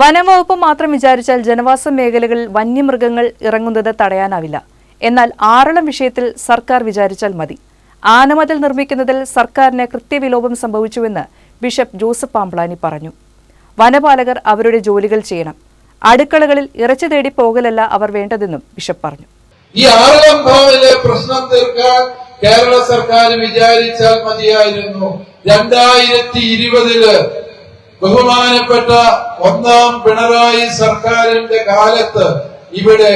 വനംവകുപ്പ് മാത്രം വിചാരിച്ചാൽ ജനവാസ മേഖലകളിൽ വന്യമൃഗങ്ങൾ ഇറങ്ങുന്നത് തടയാനാവില്ല. എന്നാൽ ആറളം വിഷയത്തിൽ സർക്കാർ വിചാരിച്ചാൽ മതി. ആനമതിൽ നിർമ്മിക്കുന്നതിൽ സർക്കാരിന് കൃത്യവിലോപം സംഭവിച്ചുവെന്ന് ബിഷപ്പ് ജോസഫ് പാമ്പ്ളാനി പറഞ്ഞു. വനപാലകർ അവരുടെ ജോലികൾ ചെയ്യണം. അടുക്കളകളിൽ ഇറച്ചി തേടി പോകലല്ല അവർ വേണ്ടതെന്നും ബിഷപ്പ് പറഞ്ഞു. ഈ ആറളം ഭാവിലെ പ്രശ്നം തീർക്കാൻ കേരള സർക്കാർ വിചാരിച്ചാൽ മതിയായിരുന്നു. രണ്ടായിരത്തി ഇരുപതിൽ ബഹുമാനപ്പെട്ട ഒന്നാം പിണറായി സർക്കാരിന്റെ കാലത്ത് ഇവിടെ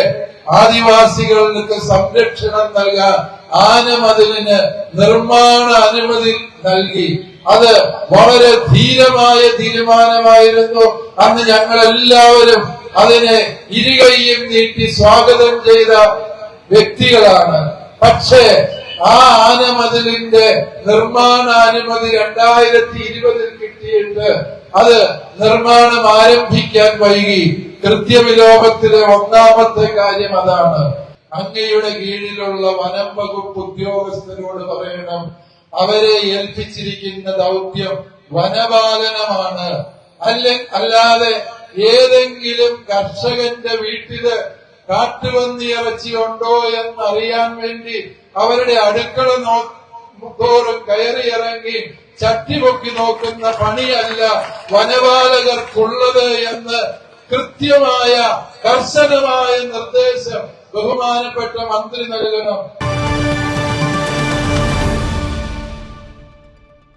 ആദിവാസികൾക്ക് സംരക്ഷണം നൽകാൻ ആനമതിലിന് നിർമ്മാണ അനുമതി നൽകി. അത് വളരെ ധീരമായ തീരുമാനമായിരുന്നു. അന്ന് ഞങ്ങൾ എല്ലാവരും അതിനെ ഇരുകൈയും നീട്ടി സ്വാഗതം ചെയ്ത വ്യക്തികളാണ്. പക്ഷേ ആ ആനമതിലിന്റെ നിർമ്മാണാനുമതി രണ്ടായിരത്തി ഇരുപതിൽ കിട്ടിയിട്ട് അത് നിർമ്മാണം ആരംഭിക്കാൻ വൈകി. കൃത്യവിലോപത്തിലെ ഒന്നാമത്തെ കാര്യം അതാണ്. അങ്ങയുടെ കീഴിലുള്ള വനം വകുപ്പ് ഉദ്യോഗസ്ഥരോട് പറയണം അവരെ ഏൽപ്പിച്ചിരിക്കുന്ന ദൗത്യം വനപാലനമാണ്. അല്ലെ അല്ലാതെ ഏതെങ്കിലും കർഷകന്റെ വീട്ടിൽ കാട്ടുപന്നി എന്ന് എന്നറിയാൻ വേണ്ടി അവരുടെ അടുക്കള നോ തോറും കയറി ഇറങ്ങി ചട്ടി പൊക്കി നോക്കുന്ന പണിയല്ല വനപാലകർക്കുള്ളത് എന്ന് കൃത്യമായ കർശനമായ നിർദ്ദേശം ബഹുമാനപ്പെട്ട മന്ത്രി നൽകണം.